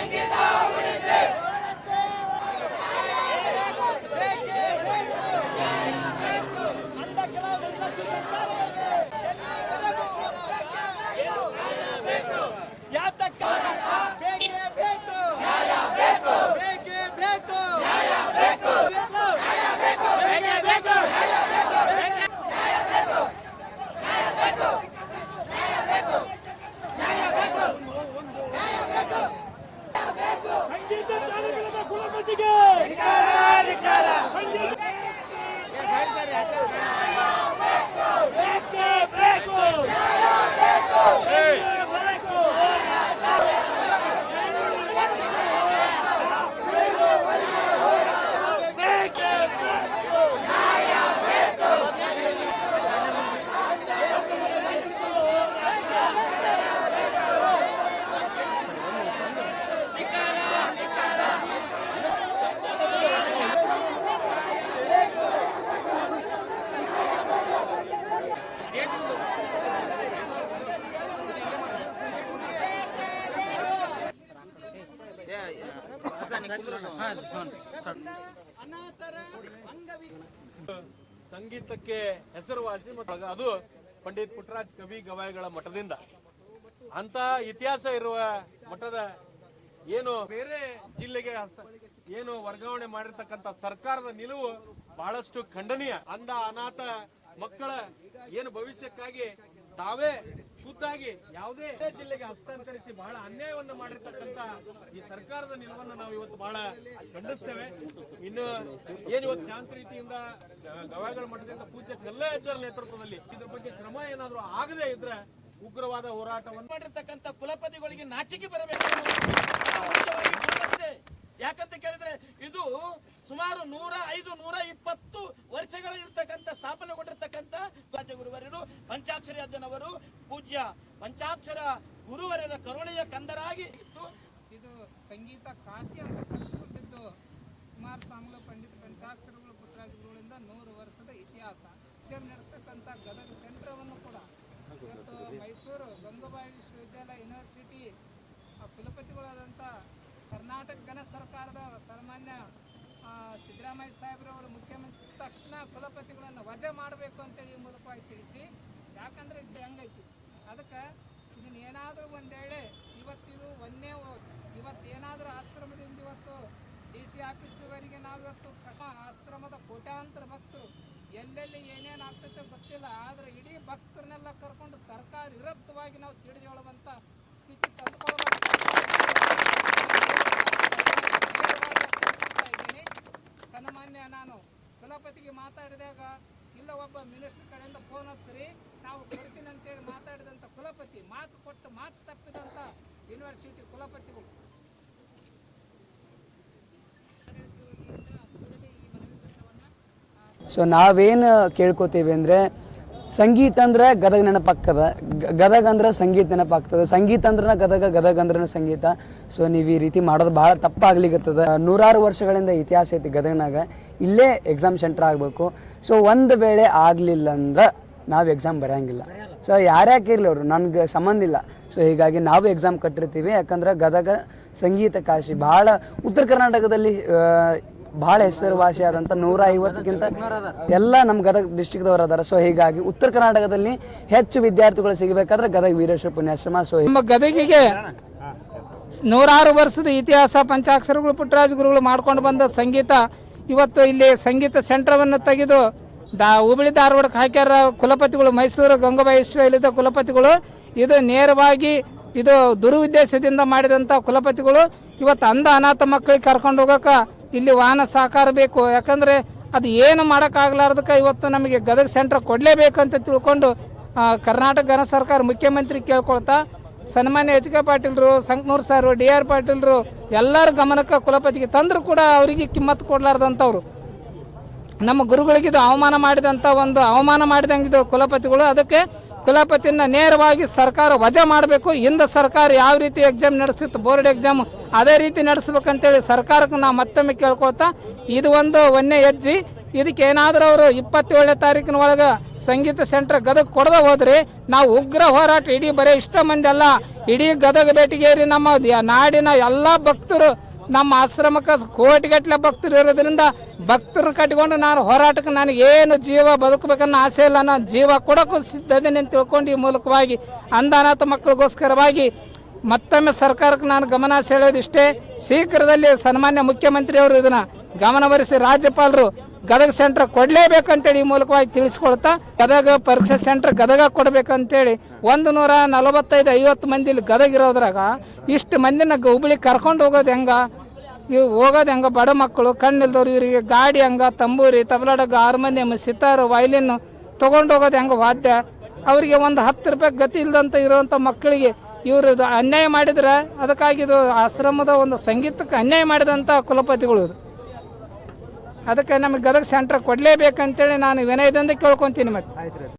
Thank you. ಸಂಗೀತಕ್ಕೆ ಹೆಸರುವಾಸಿ ಮತ್ತು ಅದು ಪಂಡಿತ್ ಪುಟ್ಟರಾಜ್ ಕವಿ ಗವಾಯಿಗಳ ಮಠದಿಂದ. ಅಂತ ಇತಿಹಾಸ ಇರುವ ಮಠದ ಏನು ಬೇರೆ ಜಿಲ್ಲೆಗೆ ಏನು ವರ್ಗಾವಣೆ ಮಾಡಿರ್ತಕ್ಕಂಥ ಸರ್ಕಾರದ ನಿಲುವು ಬಹಳಷ್ಟು ಖಂಡನೀಯ. ಅಂದ ಅನಾಥ ಮಕ್ಕಳ ಏನು ಭವಿಷ್ಯಕ್ಕಾಗಿ ತಾವೇ ಖುದ್ದಾಗಿ ಯಾವುದೇ ಜಿಲ್ಲೆಗೆ ಹಸ್ತಾಂತರಿಸಿ ಬಹಳ ಅನ್ಯಾಯವನ್ನು ಮಾಡಿರ್ತಕ್ಕಂತ ಈ ಸರ್ಕಾರದ ನಿಲುವನ್ನು ನಾವು ಇವತ್ತು ಬಹಳ ಖಂಡಿಸ್ತೇವೆ. ಇನ್ನು ಏನು ಇವತ್ತು ಶಾಂತ ರೀತಿಯಿಂದ ಗವಾಯಿಗಳ ಮಠದಿಂದ ಪೂಜ್ಯ ಕಲ್ಲಜ್ಜರ ನೇತೃತ್ವದಲ್ಲಿ ಇದ್ರ ಬಗ್ಗೆ ಕ್ರಮ ಏನಾದರೂ ಆಗದೇ ಇದ್ರೆ ಉಗ್ರವಾದ ಹೋರಾಟವನ್ನು ಮಾಡಿರ್ತಕ್ಕಂಥ ಕುಲಪತಿಗಳಿಗೆ ನಾಚಿಕೆ ಬರಬೇಕು. ಯಾಕಂತ ಕೇಳಿದ್ರೆ ಇದು ಸುಮಾರು ನೂರ ಐದು, ನೂರ ಇಪ್ಪತ್ತು ವರ್ಷಗಳ ಇರ್ತಕ್ಕಂಥ ಸ್ಥಾಪನೆಗೊಂಡಿರ್ತಕ್ಕಂಥ ಗುರುವರರು ಪಂಚಾಕ್ಷರಿ ಅಜ್ಜನವರು ಪೂಜ್ಯ ಪಂಚಾಕ್ಷರ ಗುರುವರರ ಕರುಣೆಯ ಕಂದರಾಗಿ ಇತ್ತು. ಇದು ಸಂಗೀತ ಕಾಶಿ ಅಂತ ಕಲಿಸ್ಕೊಟ್ಟಿದ್ದು ಕುಮಾರಸ್ವಾಮಿಗಳು ಪಂಡಿತ ಪಂಚಾಕ್ಷರಗಳು ಪುಟ್ಟರಾಜಗಳಿಂದ ನೂರು ವರ್ಷದ ಇತಿಹಾಸ. ಪಿಕ್ಚರ್ ನಡೆಸ್ತಕ್ಕಂಥ ಗದಗ ಸೆಂಟ್ರವನ್ನು ಕೂಡ ಇವತ್ತು ಮೈಸೂರು ಗಂಗೂಬಾಯಿ ವಿಶ್ವವಿದ್ಯಾಲಯ ಯೂನಿವರ್ಸಿಟಿ ಕುಲಪತಿಗಳಾದಂಥ ಕರ್ನಾಟಕ ಘನ ಸರ್ಕಾರದ ಸನ್ಮಾನ್ಯ ಆ, ಸಿದ್ದರಾಮಯ್ಯ ಸಾಹೇಬ್ರವರು ಮುಖ್ಯಮಂತ್ರಿ ತಕ್ಷಣ ಕುಲಪತಿಗಳನ್ನು ವಜಾ ಮಾಡಬೇಕು ಅಂತೇಳಿ ಈ ಮೂಲಕವಾಗಿ ತಿಳಿಸಿ ಅದಕ್ಕೆ ಇದನ್ನ ಏನಾದರೂ ಒಂದೇಳೆ, ಇವತ್ತಿದು ಒಂದೇ ಇವತ್ತು ಏನಾದರೂ ಆಶ್ರಮದಿಂದ ಇವತ್ತು ಡಿ ಸಿ ಆಫೀಸ್ವರೆಗೆ ನಾವು ಇವತ್ತು ಕಷ್ಟ ಆಶ್ರಮದ ಕೋಟ್ಯಾಂತರ ಭಕ್ತರು. ಎಲ್ಲೆಲ್ಲಿ ಏನೇನು ಆಗ್ತೈತೆ ಗೊತ್ತಿಲ್ಲ, ಆದರೆ ಇಡೀ ಭಕ್ತರನ್ನೆಲ್ಲ ಕರ್ಕೊಂಡು ಸರ್ಕಾರ ವಿರಕ್ತವಾಗಿ ನಾವು ಸಿಡಿದೇಳುವಂಥ ಸ್ಥಿತಿ ತಂದುಕೊಳ್ಳಬೇಕು ಸನ್ಮಾನ್ಯ ನಾನು ಕುಲಪತಿಗೆ ಮಾತಾಡಿದಾಗ, ಇಲ್ಲ ಒಬ್ಬ ಮಿನಿಸ್ಟರ್ ಕಡೆಯಿಂದ ಫೋನ್ ಹಚ್ಚಿರಿ. ನಾವು ಕೊಡ್ತೀನಂತೇಳಿ ಮಾತಾಡಿದಂಥ ಕುಲಪತಿ, ಮಾತು ಕೊಟ್ಟು, ಮಾತು ತಪ್ಪಿದಂಥ ಯೂನಿವರ್ಸಿಟಿ ಕುಲಪತಿಗಳು. ಸೊ ನಾವೇನು ಕೇಳ್ಕೊತೀವಿ ಅಂದರೆ, ಸಂಗೀತ ಅಂದ್ರೆ ಗದಗ ನೆನಪಾಗ್ತದ. ಗದಗ ಅಂದ್ರೆ ಸಂಗೀತ ನೆನಪಾಗ್ತದೆ. ಸಂಗೀತ ಅಂದ್ರೆ ಗದಗ ಗದಗ ಅಂದ್ರೆ ಸಂಗೀತ. ಸೊ ನೀವು ಈ ರೀತಿ ಮಾಡೋದು ಭಾಳ ತಪ್ಪಾಗ್ಲಿಕತ್ತದ. ನೂರಾರು ವರ್ಷಗಳಿಂದ ಇತಿಹಾಸ ಐತಿ ಗದಗನಾಗ. ಇಲ್ಲೇ ಎಕ್ಸಾಮ್ ಸೆಂಟರ್ ಆಗಬೇಕು. ಸೊ ಒಂದು ವೇಳೆ ಆಗಲಿಲ್ಲ ಅಂದ್ರೆ ನಾವು ಎಕ್ಸಾಮ್ ಬರೆಯಂಗಿಲ್ಲ ಸೊ ಯಾರ್ಯಾಕೆ ಇರಲಿ ಅವರು? ನನಗೆ ಸಂಬಂಧ ಇಲ್ಲ. ಸೊ ಹೀಗಾಗಿ ನಾವು ಎಕ್ಸಾಮ್ ಕಟ್ಟಿರ್ತೀವಿ. ಯಾಕಂದ್ರೆ ಗದಗ ಸಂಗೀತ ಕಾಶಿ ಭಾಳ ಉತ್ತರ ಕರ್ನಾಟಕದಲ್ಲಿ ಭಾಳ ಹೆಸರುವಾಸಿ ಆದಂಥ ನೂರ ಐವತ್ತಕ್ಕಿಂತ ಎಲ್ಲ ನಮ್ಮ ಗದಗ ಡಿಸ್ಟಿಕ್ದವ್ರು ಅದಾರ. ಸೊ ಹೀಗಾಗಿ ಉತ್ತರ ಕರ್ನಾಟಕದಲ್ಲಿ ಹೆಚ್ಚು ವಿದ್ಯಾರ್ಥಿಗಳು ಸಿಗಬೇಕಾದ್ರೆ ಗದಗ ವೀರೇಶ್ವರ ಪುಣ್ಯಾಶ್ರಮ. ಸೊ ನಮ್ಮ ಗದಗಿಗೆ ನೂರಾರು ವರ್ಷದ ಇತಿಹಾಸ ಪಂಚಾಕ್ಷರಗಳು ಪುಟ್ಟರಾಜ ಗುರುಗಳು ಮಾಡ್ಕೊಂಡು ಬಂದ ಸಂಗೀತ, ಇವತ್ತು ಇಲ್ಲಿ ಸಂಗೀತ ಸೆಂಟ್ರವನ್ನು ತೆಗೆದು ದಾ ಹುಬ್ಬಳ್ಳಿ ಧಾರವಾಡಕ್ಕೆ ಹಾಕ್ಯಾರ ಕುಲಪತಿಗಳು ಮೈಸೂರು, ಗಂಗಾಬಾಯಿ ವಿಶ್ವವಿದ್ಯಾಲಯದ ಕುಲಪತಿಗಳು. ಇದು ನೇರವಾಗಿ ಇದು ದುರುದ್ದೇಶದಿಂದ ಮಾಡಿದಂಥ ಕುಲಪತಿಗಳು. ಇವತ್ತು ಅಂಧ ಅನಾಥ ಮಕ್ಕಳಿಗೆ ಕರ್ಕೊಂಡು ಹೋಗೋಕೆ ಇಲ್ಲಿ ವಾಹನ ಸಹಕಾರ ಬೇಕು. ಯಾಕಂದರೆ ಅದು ಏನು ಮಾಡೋಕ್ಕಾಗಲಾರ್ದಕ್ಕೆ ಇವತ್ತು ನಮಗೆ ಗದಗ ಸೆಂಟರ್ ಅಂತ ತಿಳ್ಕೊಂಡು ಕರ್ನಾಟಕ ಘನ ಸರ್ಕಾರ ಮುಖ್ಯಮಂತ್ರಿ ಕೇಳ್ಕೊಳ್ತಾ, ಸನ್ಮಾನ್ಯ ಎಚ್ ಕೆ ಪಾಟೀಲ್ರು, ಸಂಕನೂರ್ ಸರ್, ಡಿ ಆರ್ ಪಾಟೀಲ್ರು ಎಲ್ಲರ ಗಮನಕ್ಕೆ ಕುಲಪತಿಗೆ ತಂದರೂ ಕೂಡ ಅವರಿಗೆ ಕಿಮ್ಮತ್ತು ಕೊಡ್ಲಾರ್ದಂಥವ್ರು. ನಮ್ಮ ಗುರುಗಳಿಗೆ ಇದು ಅವಮಾನ ಮಾಡಿದಂಥ ಒಂದು ಅವಮಾನ ಮಾಡಿದಂಗಿದ್ದು ಕುಲಪತಿಗಳು, ಅದಕ್ಕೆ ಕುಲಪತಿನ ನೇರವಾಗಿ ಸರ್ಕಾರ ವಜಾ ಮಾಡಬೇಕು. ಇಂದ ಸರ್ಕಾರ ಯಾವ ರೀತಿ ಎಕ್ಸಾಮ್ ನಡೆಸಿತ್ತು ಬೋರ್ಡ್ ಎಕ್ಸಾಮ್ ಅದೇ ರೀತಿ ನಡೆಸ್ಬೇಕಂತೇಳಿ ಸರ್ಕಾರಕ್ಕೆ ನಾವು ಮತ್ತೊಮ್ಮೆ ಕೇಳ್ಕೊಳ್ತಾ, ಇದು ಒಂದು ಒನ್ನೆ ಹೆಜ್ಜೆ. ಇದಕ್ಕೆ ಏನಾದರೂ ಅವರು ಇಪ್ಪತ್ತೇಳನೇ ತಾರೀಕಿನ ಒಳಗೆ ಸಂಗೀತ ಸೆಂಟರ್ ಗದಗ ಕೊಡದ ಹೋದ್ರೆ, ನಾವು ಉಗ್ರ ಹೋರಾಟ, ಇಡೀ ಬರೀ ಇಷ್ಟ ಮಂದಿ ಅಲ್ಲ, ಇಡೀ ಗದಗ ಭೇಟಿಗೇರಿ ನಮ್ಮ ನಾಡಿನ ಎಲ್ಲ ಭಕ್ತರು ನಮ್ಮ ಆಶ್ರಮಕ್ಕೆ ಕೋಟಿಗಟ್ಟಲೆ ಭಕ್ತರು ಇರೋದ್ರಿಂದ ಭಕ್ತರು ಕಟ್ಕೊಂಡು ನಾನು ಹೋರಾಟಕ್ಕೆ ನನಗೆ ಏನು ಜೀವ ಬದುಕಬೇಕನ್ನೋ ಆಸೆ ಇಲ್ಲ. ನಾನು ಜೀವ ಕೊಡೋಕ್ಕೂ ಸಿದ್ಧದೇನೆ ಅಂತ ತಿಳ್ಕೊಂಡು ಈ ಮೂಲಕವಾಗಿ ಅಂದಾನಾಥ ಮಕ್ಕಳಿಗೋಸ್ಕರವಾಗಿ ಮತ್ತೊಮ್ಮೆ ಸರ್ಕಾರಕ್ಕೆ ನಾನು ಗಮನ ಸೆಳೆಯೋದಿಷ್ಟೇ. ಶೀಘ್ರದಲ್ಲಿ ಸನ್ಮಾನ್ಯ ಮುಖ್ಯಮಂತ್ರಿಯವರು ಇದನ್ನ ಗಮನವರಿಸಿ ರಾಜ್ಯಪಾಲರು ಗದಗ ಸೆಂಟರ್ ಕೊಡಲೇಬೇಕಂತೇಳಿ ಈ ಮೂಲಕವಾಗಿ ತಿಳಿಸ್ಕೊಳ್ತಾ ಗದಗ ಪರೀಕ್ಷಾ ಸೆಂಟರ್ ಗದಗ ಕೊಡಬೇಕಂತೇಳಿ ಒಂದು ನೂರ ನಲವತ್ತೈದು ಐವತ್ತು ಮಂದಿ ಇಲ್ಲಿ ಗದಗ ಇರೋದ್ರಾಗ ಇಷ್ಟು ಮಂದಿನ ಹುಬ್ಳಿ ಕರ್ಕೊಂಡು ಹೋಗೋದು ಹೆಂಗ? ಇವು ಹೋಗೋದು ಹೆಂಗ ಬಡ ಮಕ್ಕಳು, ಕಣ್ಣಿಲ್ದವ್ರು ಇವರಿಗೆ ಗಾಡಿ ಹಂಗ, ತಂಬೂರಿ, ತಬಲಾಡಗ, ಹಾರ್ಮೋನಿಯಂ, ಸಿತಾರು ವೈಲಿನ್ ತೊಗೊಂಡು ಹೋಗೋದು ಹೆಂಗ ವಾದ್ಯ? ಅವರಿಗೆ ಒಂದು ಹತ್ತು ರೂಪಾಯಿ ಗತಿ ಇಲ್ದಂತ ಇರುವಂಥ ಮಕ್ಕಳಿಗೆ ಇವರು ಅನ್ಯಾಯ ಮಾಡಿದ್ರೆ ಅದಕ್ಕಾಗಿ ಇದು ಆಶ್ರಮದ ಒಂದು ಸಂಗೀತಕ್ಕೆ ಅನ್ಯಾಯ ಮಾಡಿದಂಥ ಕುಲಪತಿಗಳು ಅದಕ್ಕೆ ನಮಗೆ ಗದಗ ಸೆಂಟರ್ ಕೊಡಲೇಬೇಕಂತೇಳಿ ನಾನು ವಿನಯದಿಂದ ಕೇಳ್ಕೊತೀನಿ ಮತ್ತೆ.